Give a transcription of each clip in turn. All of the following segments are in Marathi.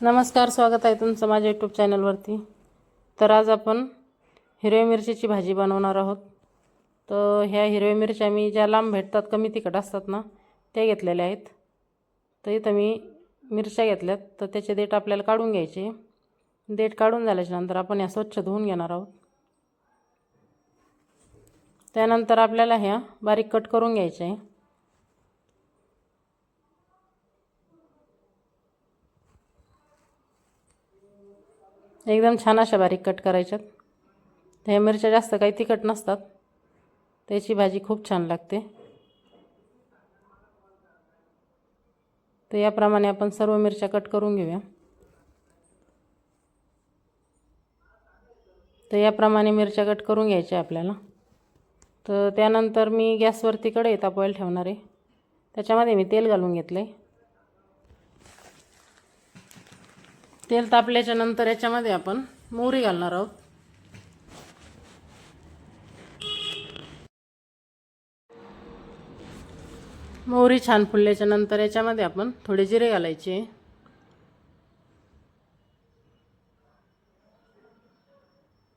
नमस्कार स्वागत आहे तुमचं माझ्या यूट्यूब चॅनलवरती तर आज आपण हिरव्या मिरचीची भाजी बनवणार आहोत. तर ह्या हिरव्या मिरच्या मी ज्या लांब भेटतात कमी तिखट असतात ना त्या घेतलेल्या आहेत. तर इथं मी मिरच्या घेतल्यात. तर त्याचे देठ आपल्याला काढून घ्यायचे. देठ काढून झाल्याच्यानंतर आपण ह्या स्वच्छ धुवून घेणार आहोत. त्यानंतर आपल्याला ह्या बारीक कट करून घ्यायच्या आहे एकदम छान अशा बारीक कट करायच्यात. ह्या मिरच्या जास्त काही तिखट नसतात. त्याची भाजी खूप छान लागते. तर याप्रमाणे आपण सर्व मिरच्या कट करून घेऊया. तर याप्रमाणे मिरच्या कट करून घ्यायच्या आपल्याला. तर त्यानंतर मी गॅसवरती कढई तापवायला ठेवणार आहे. त्याच्यामध्ये मी तेल घालून घेतलं आहे तेल तापल्याच्या नंतर याच्यामध्ये आपण मोहरी घालणार आहोत. मोहरी छान फुलल्याच्या नंतर याच्यामध्ये आपण थोडे जिरे घालायचे.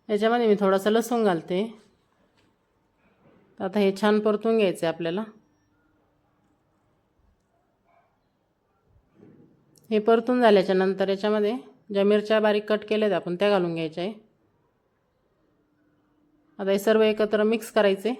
याच्यामध्ये मी थोडासा लसूण घालते. आता हे छान परतून घ्यायचं आहे आपल्याला. हे परतून झाल्याच्यानंतर याच्यामध्ये ज्या मिरच्या बारीक कट केल्यात आपण त्या घालून घ्यायच्या आहे. आता हे सर्व एकत्र मिक्स करायचे.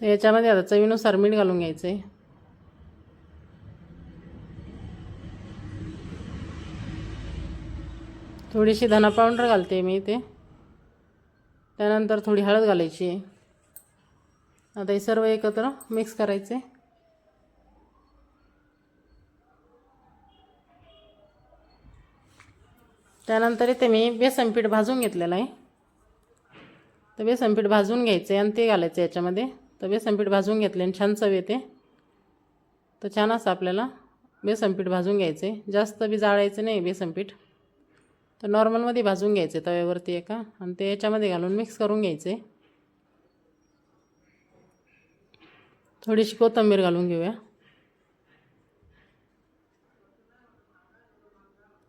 तर याच्यामध्ये आता चवीनुसार मीठ घालून घ्यायचं आहे थोडीशी धना पावडर घालते मी इथे. त्यानंतर थोडी हळद घालायची. आहे आता हे सर्व एकत्र मिक्स करायचे. त्यानंतर इथे मी बेसन पीठ भाजून घेतलेलं आहे. तर बेसन पीठ भाजून घ्यायचे आणि ते घालायचं याच्यामध्ये. तर बेसन पीठ भाजून घेतले आणि छान चव येते. तर छान असं आपल्याला बेसन पीठ भाजून घ्यायचे. जास्त बी जाळायचं नाही बेसन पीठ. तर नॉर्मलमध्ये भाजून घ्यायचे तव्यावरती एका. आणि ते याच्यामध्ये घालून मिक्स करून घ्यायचे. थोडीशी कोथिंबीर घालून घेऊया.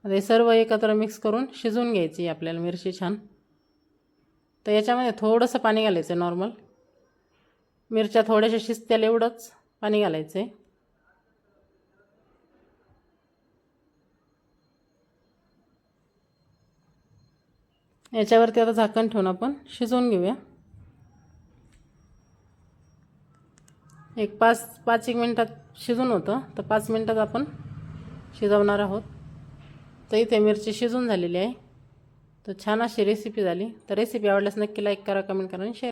आता हे सर्व एकत्र मिक्स करून शिजवून घ्यायची आपल्याला मिरची छान. तर याच्यामध्ये थोडंसं पाणी घालायचं नॉर्मल मिरच्या थोड्याशा शिजत्याला एवढंच पाणी घालायचं याच्यावरती आता झाकण ठेवून आपण शिजवून घेऊया. एक पाच पाच एक मिनटात शिजून होतं. तर पाच मिनटात आपण शिजवणार आहोत. तर इथे मिरची शिजून झालेली आहे. तर छान अशी रेसिपी झाली. तर रेसिपी आवडल्यास नक्की लाईक करा कमेंट करा आणि शेअर